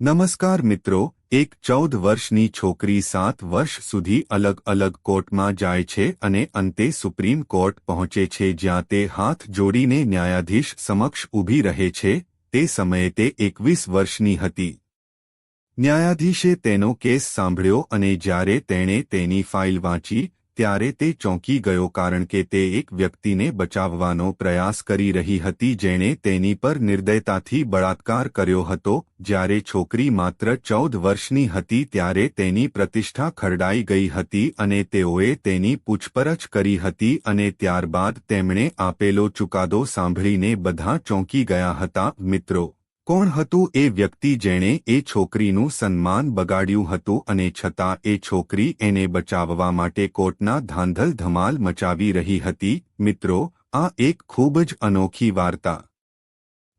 નમસ્કાર મિત્રો, એક ચૌદ વર્ષની છોકરી સાત વર્ષ સુધી અલગ અલગ કોર્ટમાં જાય છે અને અંતે સુપ્રીમ કોર્ટ પહોંચે છે જ્યાં તે હાથ જોડીને ન્યાયાધીશ સમક્ષ ઊભી રહે છે, તે સમયે તે એકવીસ વર્ષની હતી. ન્યાયાધીશે તેનો કેસ સાંભળ્યો અને જ્યારે તેણે તેની ફાઇલ વાંચી ત્યારે તે ચોંકી ગયો કારણ કે તે એક વ્યક્તિને બચાવવાનો પ્રયાસ કરી રહી હતી જેણે તેની પર નિર્દયતાથી બળાત્કાર કર્યો હતો. જ્યારે છોકરી માત્ર ચૌદ વર્ષની હતી ત્યારે તેની પ્રતિષ્ઠા ખરડાઈ ગઈ હતી અને તેઓએ તેની પૂછપરછ કરી હતી અને ત્યારબાદ તેમણે આપેલો ચુકાદો સાંભળીને બધા ચોંકી ગયા હતા. મિત્રો કોણ હતું એ વ્યક્તિ જેણે એ છોકરીનું સન્માન બગાડ્યું હતું અને છતાં એ છોકરી એને બચાવવા માટે કોર્ટના ધાંધલ ધમાલ મચાવી રહી હતી? મિત્રો, આ એક ખૂબ જ અનોખી વાર્તા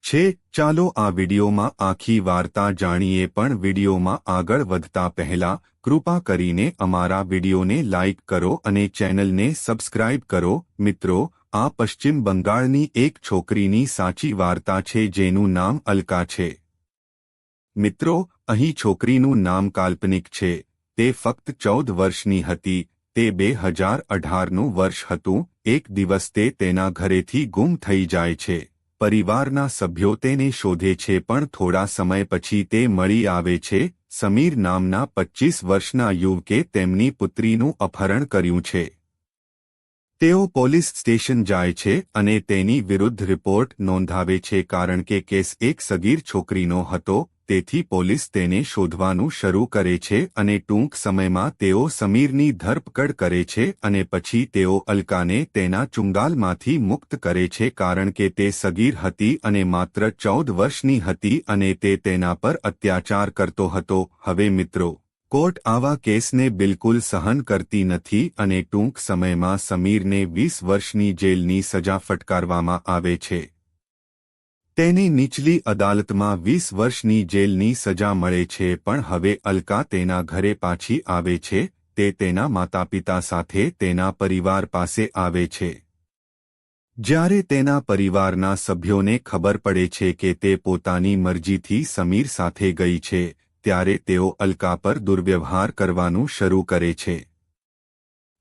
છે. ચાલો આ વિડીયોમાં આખી વાર્તા જાણીએ પણ વિડીયોમાં આગળ વધતા પહેલા કૃપા કરીને અમારા વિડિયોને લાઇક કરો અને ચેનલને સબસ્ક્રાઇબ કરો. મિત્રો આ પશ્ચિમ બંગાળની એક છોકરીની સાચી વાર્તા છે જેનું નામ અલકા છે. મિત્રો, અહીં છોકરીનું નામ કાલ્પનિક છે. તે ફક્ત ચૌદ વર્ષની હતી, તે બે હજાર અઢારનું વર્ષ હતું, એક દિવસ તે તેના ઘરેથી ગુમ થઈ જાય છે. પરિવારના સભ્યો તેને શોધે છે પણ થોડા સમય પછી તે મળી આવે છે. સમીર નામના પચ્ચીસ વર્ષના યુવકે તેમની પુત્રીનું અપહરણ કર્યું છે. તેઓ પોલીસ સ્ટેશન જાય છે અને તેની વિરુદ્ધ રિપોર્ટ નોંધાવે છે કારણ કે કેસ એક સગીર છોકરીનો હતો, તેથી પોલીસ તેને શોધવાનું શરૂ કરે છે અને ટૂંક સમયમાં તેઓ સમીરની ધરપકડ કરે છે અને પછી તેઓ અલકાને તેના ચુંગાલમાંથી મુક્ત કરે છે કારણ કે તે સગીર હતી અને માત્ર ચૌદ વર્ષની હતી અને તે તેના પર અત્યાચાર કરતો હતો. હવે મિત્રો કોર્ટ આવા કેસને બિલકુલ સહન કરતી નથી અને ટૂંક સમયમાં સમીરને વીસ વર્ષની જેલની સજા ફટકારવામાં આવે છે. તેને નીચલી અદાલતમાં વીસ વર્ષની જેલની સજા મળે છે પણ હવે અલકા તેના ઘરે પાછી આવે છે, તે તેના માતાપિતા સાથે તેના પરિવાર પાસે આવે છે. જ્યારે તેના પરિવારના સભ્યોને ખબર પડે છે કે તે પોતાની મરજીથી સમીર સાથે ગઈ છે ત્યારે તેઓ અલકા પર દુર્વ્યવહાર કરવાનું શરૂ કરે છે.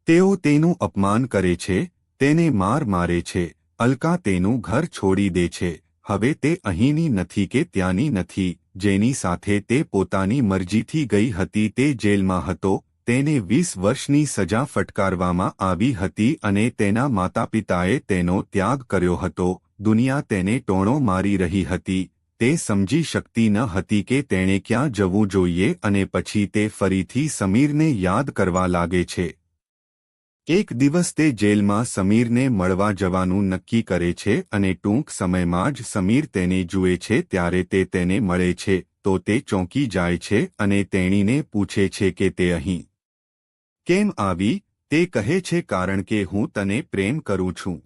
તેઓ તેનું અપમાન કરે છે, તેને માર મારે છે, અલકા તેનું ઘર છોડી દે છે, હવે તે અહીંની નથી કે ત્યાંની નથી, જેની સાથે તે પોતાની મરજીથી ગઈ હતી તે જેલમાં હતો, તેને વીસ વર્ષની સજા ફટકારવામાં આવી હતી અને તેના માતાપિતાએ તેનો ત્યાગ કર્યો હતો, દુનિયા તેને ટોણો મારી રહી હતી તે સમજી શકતી ન હતી કે તેણે ક્યાં જવું જોઈએ અને પછી તે ફરીથી સમીરને યાદ કરવા લાગે છે. એક દિવસ તે જેલમાં સમીરને મળવા જવાનું નક્કી કરે છે અને ટૂંક સમયમાં જ સમીર તેને જુએ છે ત્યારે તે તેને મળે છે, તો તે ચોંકી જાય છે અને તેણીને પૂછે છે કે તે અહીં કેમ આવી, તે કહે છે કારણ કે હું તને પ્રેમ કરું છું.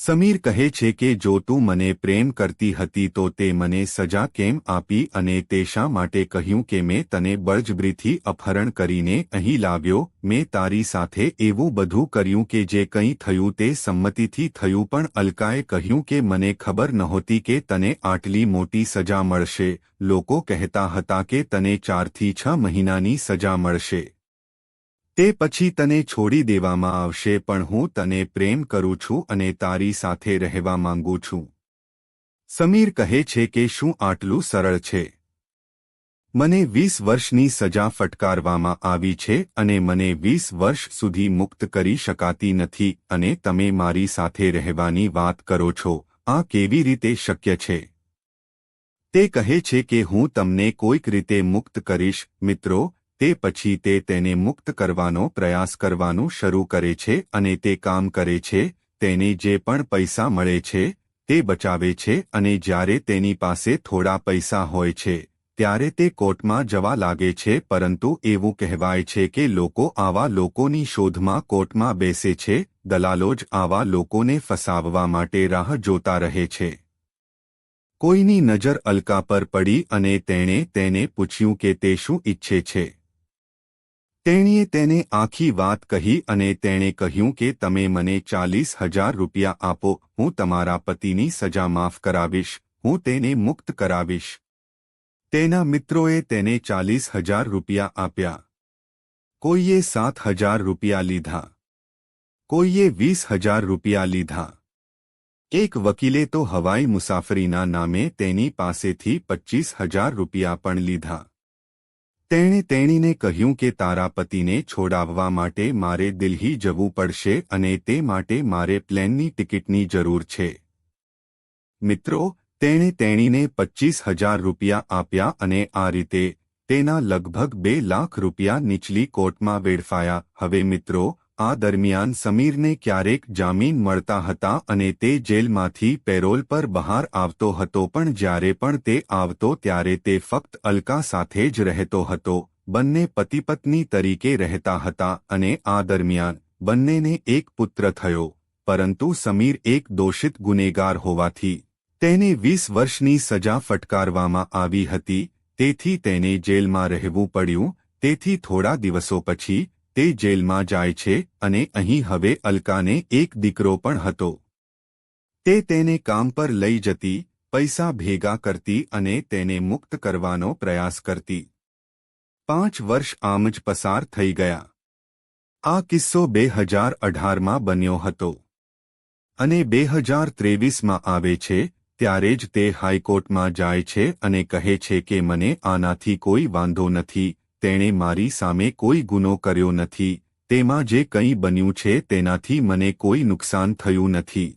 સમીર કહે છે કે જો તું મને પ્રેમ કરતી હતી તો તે મને સજા કેમ આપી અને તે શા માટે કહ્યું કે મેં તને બળજબરીથી અપહરણ કરીને અહીં લાવ્યો? મેં તારી સાથે એવું બધું કર્યું કે જે કંઈ થયું તે સંમતિથી થયું પણ અલકાએ કહ્યું કે મને ખબર નહોતી કે તને આટલી મોટી સજા મળશે. લોકો કહેતા હતા કે તને ચારથી છ મહિનાની સજા મળશે. તે પછી તને છોડી દેવામાં આવશે, પણ હું તને પ્રેમ કરું છું અને તારી સાથે રહેવા માંગુ છું. સમીર કહે છે કે શું આટલું સરળ છે? મને વીસ વર્ષની સજા ફટકારવામાં આવી છે અને મને વીસ વર્ષ સુધી મુક્ત કરી શકાતી નથી અને તમે મારી સાથે રહેવાની વાત કરો છો. આ કેવી રીતે શક્ય છે? તે કહે છે કે હું તમને કોઈક રીતે મુક્ત કરીશ, મિત્રો તે પછી તે તેને મુક્ત કરવાનો પ્રયાસ કરવાનું શરૂ કરે છે અને તે કામ કરે છે, તેને જે પણ પૈસા મળે છે, તે બચાવે છે અને જ્યારે તેની પાસે થોડા પૈસા હોય છે, ત્યારે તે કોર્ટમાં જવા લાગે છે, પરંતુ એવું કહેવાય છે કે લોકો આવા લોકોની શોધમાં કોર્ટમાં બેસે છે, દલાલો જ આવા લોકોને ફસાવવા માટે રાહ જોતા રહે છે. કોઈની નજર અલકા પર પડી અને તેણે તેને પૂછ્યું કે તે શું ઈચ્છે છે? તેણીએ તેને આખી વાત કહી અને તેણે કહ્યું કે તમે મને ચાલીસ હજાર રૂપિયા આપો, હું તમારા પતિની સજા માફ કરાવીશ, હું તેને મુક્ત કરાવીશ. તેના મિત્રોએ તેને ચાલીસ હજાર રૂપિયા આપ્યા. કોઈએ સાત હજાર રૂપિયા લીધા. કોઈએ વીસ હજાર રૂપિયા લીધા. એક વકીલે તો હવાઈ મુસાફરીના નામે તેની પાસેથી પચ્ચીસ હજાર રૂપિયા પણ લીધા. તેણે તેણીને કહ્યું કે તારા પતિને છોડાવવા માટે મારે દિલ્હી જવું પડશે અને તે માટે મારે પ્લેનની ટિકિટની જરૂર છે. મિત્રો, તેણે તેણીને પચ્ચીસ હજાર રૂપિયા આપ્યા અને આ રીતે તેના લગભગ બે લાખ રૂપિયા નીચલી કોર્ટમાં વેડફાયા. હવે મિત્રો આ દરમિયાન સમીરને ક્યારેક જામીન મળતા હતા અને તે જેલમાંથી પેરોલ પર બહાર આવતો હતો પણ જ્યારે પણ તે આવતો ત્યારે તે ફક્ત અલકા સાથે જ રહેતો હતો. બંને પતિપત્ની તરીકે રહેતા હતા અને આ દરમિયાન બંનેને એક પુત્ર થયો. પરંતુ સમીર એક દોષિત ગુનેગાર હોવાથી તેને વીસ વર્ષની સજા ફટકારવામાં આવી હતી. તેથી તેને જેલમાં રહેવું પડ્યું. તેથી થોડા દિવસો પછી તે જેલમાં જાય છે અને અહીં હવે અલકાને એક દીકરો પણ હતો. તે તેને કામ પર લઈ જતી, પૈસા ભેગા કરતી અને તેને મુક્ત કરવાનો પ્રયાસ કરતી. પાંચ વર્ષ આમ જ પસાર થઈ ગયા. આ કિસ્સો બે હજાર અઢારમાં બન્યો હતો. અને બે હજાર ત્રેવીસમાં આવે છે, ત્યારે જ તે હાઈકોર્ટમાં જાય છે અને કહે છે કે મને આનાથી કોઈ વાંધો નથી. તેણે મારી સામે કોઈ ગુનો કર્યો નથી, તેમાં જે કંઈ બન્યું છે તેનાથી મને કોઈ નુકસાન થયું નથી.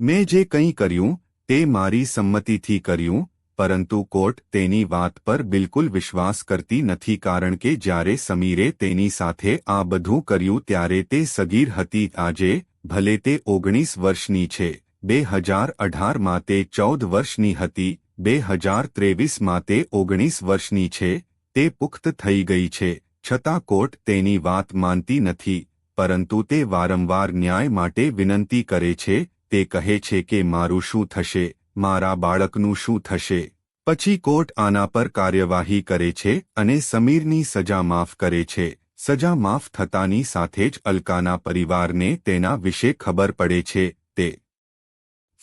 મેં જે કંઈ કર્યું, તે મારી સંમતિથી કર્યું, પરંતુ કોર્ટ તેની વાત પર બિલકુલ વિશ્વાસ કરતી નથી કારણ કે જ્યારે સમીરે તેની સાથે આ બધું કર્યું ત્યારે તે સગીર હતી આજે, ભલે તે ઓગણીસ વર્ષની છે, બે હજાર અઢારમાં તે ચૌદ વર્ષની હતી, બે હજાર ત્રેવીસમાં તે ઓગણીસ વર્ષની છે તે પુખ્ત થઈ ગઈ છે, છતાં કોર્ટ તેની વાત માનતી નથી, પરંતુ તે વારંવાર ન્યાય માટે વિનંતી કરે છે, તે કહે છે કે મારું શું થશે, મારા બાળકનું શું થશે. પછી કોર્ટ આના પર કાર્યવાહી કરે છે અને સમીરની સજા માફ કરે છે. સજા માફ થતાની સાથે જ અલકાના પરિવારને તેના વિશે ખબર પડે છે, તે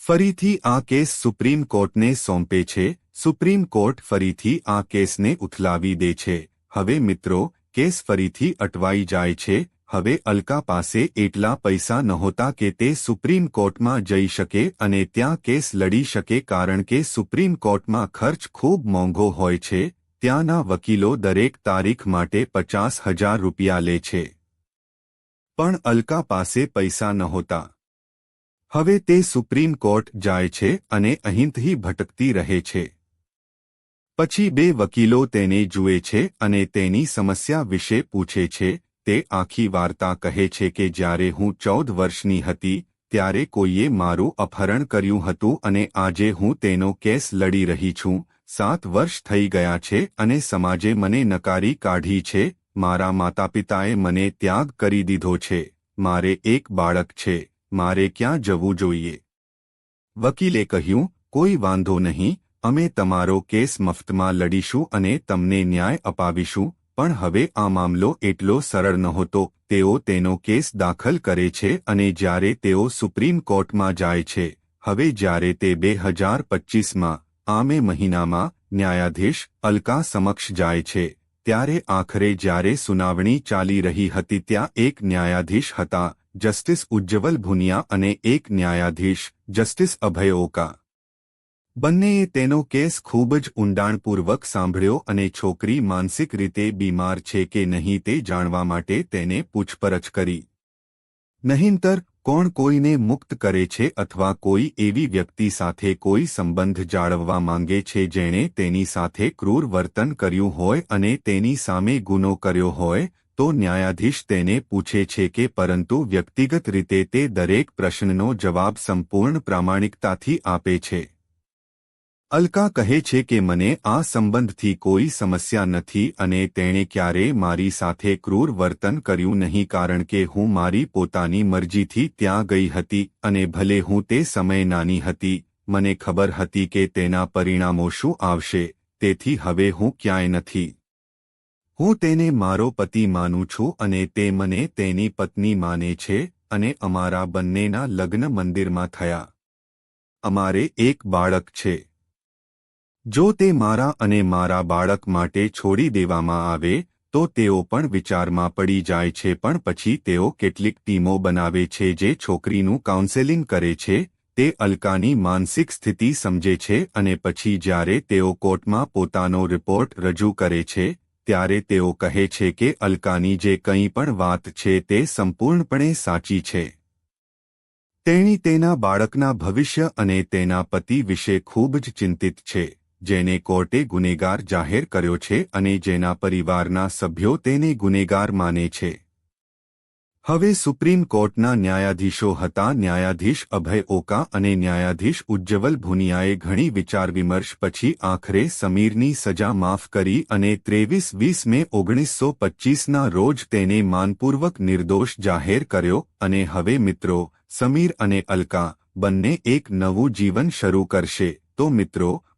ફરીથી આ કેસ સુપ્રીમ કોર્ટને સોંપે છે સુપ્રીમ કોર્ટ ફરીથી આ કેસને ઉથલાવી દે છે. હવે મિત્રો, કેસ ફરીથી અટવાઈ જાય છે. હવે અલકા પાસે એટલા પૈસા નહોતા કે તે સુપ્રીમ કોર્ટમાં જઈ શકે અને ત્યાં કેસ લડી શકે કારણ કે સુપ્રીમ કોર્ટમાં ખર્ચ ખૂબ મોંઘો હોય છે. ત્યાંના વકીલો દરેક તારીખ માટે પચાસ હજાર રૂપિયા લે છે. પણ અલકા પાસે પૈસા નહોતા. હવે તે સુપ્રીમ કોર્ટ જાય છે અને અહીંથી ભટકતી રહે છે. પછી બે વકીલો તેને જુએ છે અને તેની સમસ્યા વિશે પૂછે છે, તે આખી વાર્તા કહે છે કે જ્યારે હું ચૌદ વર્ષની હતી, ત્યારે કોઈએ મારું અપહરણ કર્યું હતું અને આજે હું તેનો કેસ લડી રહી છું, સાત વર્ષ થઈ ગયા છે અને સમાજે મને નકારી કાઢી છે, મારા માતાપિતાએ મને ત્યાગ કરી દીધો છે, મારે એક બાળક છે, મારે ક્યાં જવું જોઈએ? વકીલે કહ્યું, કોઈ વાંધો નહીં અમે તમારો કેસ મફતમાં લડીશું અને તમને ન્યાય અપાવીશું, પણ હવે આ મામલો એટલો સરળ નહોતો, તેઓ તેનો કેસ દાખલ કરે છે અને જ્યારે તેઓ સુપ્રીમ કોર્ટમાં જાય છે, હવે જ્યારે તે બે હજાર પચ્ચીસમાં આમે મહિનામાં, ન્યાયાધીશ અલકા સમક્ષ જાય છે, ત્યારે આખરે જ્યારે સુનાવણી ચાલી રહી હતી ત્યાં એક ન્યાયાધીશ હતા, જસ્ટિસ ઉજ્જવલ ભુનિયા અને એક ન્યાયાધીશ જસ્ટિસ અભય ઓકા. બંનેએ તેનો કેસ ખૂબ જ ઊંડાણપૂર્વક સાંભળ્યો અને છોકરી માનસિક રીતે બીમાર છે કે નહીં તે જાણવા માટે તેને પૂછપરછ કરી. નહીંતર, કોણ કોઈને મુક્ત કરે છે અથવા કોઈ એવી વ્યક્તિ સાથે કોઈ સંબંધ જાળવવા માંગે છે જેણે તેની સાથે ક્રૂર વર્તન કર્યું હોય અને તેની સામે ગુનો કર્યો હોય, તો ન્યાયાધીશ તેને પૂછે છે કે પરંતુ વ્યક્તિગત રીતે તે દરેક પ્રશ્નનો જવાબ સંપૂર્ણ પ્રામાણિકતાથી આપે છે. અલકા કહે છે કે મને આ સંબંધથી કોઈ સમસ્યા નથી અને તેણે ક્યારેય મારી સાથે ક્રૂર વર્તન કર્યું નહીં કારણ કે હું મારી પોતાની મરજીથી ત્યાં ગઈ હતી અને ભલે હું તે સમયે નાની હતી, મને ખબર હતી કે તેના પરિણામો શું આવશે, તેથી હવે હું ક્યાંય નથી. હું તેને મારો પતિ માનું છું અને તે મને તેની પત્ની માને છે અને અમારા બંનેના લગ્ન મંદિરમાં થયા. અમારે એક બાળક છે. જો તે મારા અને મારા બાળક માટે છોડી દેવામાં આવે, તો તેઓ પણ વિચારમાં પડી જાય છે. પણ પછી તેઓ કેટલીક ટીમો બનાવે છે જે છોકરીનું કાઉન્સેલિંગ કરે છે, તે અલકાની માનસિક સ્થિતિ સમજે છે અને પછી જ્યારે તેઓ કોર્ટમાં પોતાનો રિપોર્ટ રજૂ કરે છે, ત્યારે તેઓ કહે છે કે અલકાની જે કંઈ પણ વાત છે તે સંપૂર્ણપણે સાચી છે. તેણી તેના બાળકના ભવિષ્ય અને તેના પતિ વિશે ખૂબ જ ચિંતિત છે. જેને કોર્ટે ગુનેગાર જાહેર કર્યો છે અને જેના પરિવારના સભ્યો તેને ગુનેગાર માને છે. હવે સુપ્રીમ કોર્ટના ન્યાયાધીશો હતા ન્યાયાધીશ અભય ઓકા અને ન્યાયાધીશ ઉજ્જવલ ભુનિયાએ ઘણી વિચાર વિમર્શ પછી આખરે સમીરની સજા માફ કરી અને ત્રેવીસ વીસ મે ઓગણીસો પચ્ચીસના રોજ તેને માનપૂર્વક નિર્દોષ જાહેર કર્યો અને હવે મિત્રો, સમીર અને અલકા બંને એક નવું જીવન શરૂ કરશે, તો મિત્રો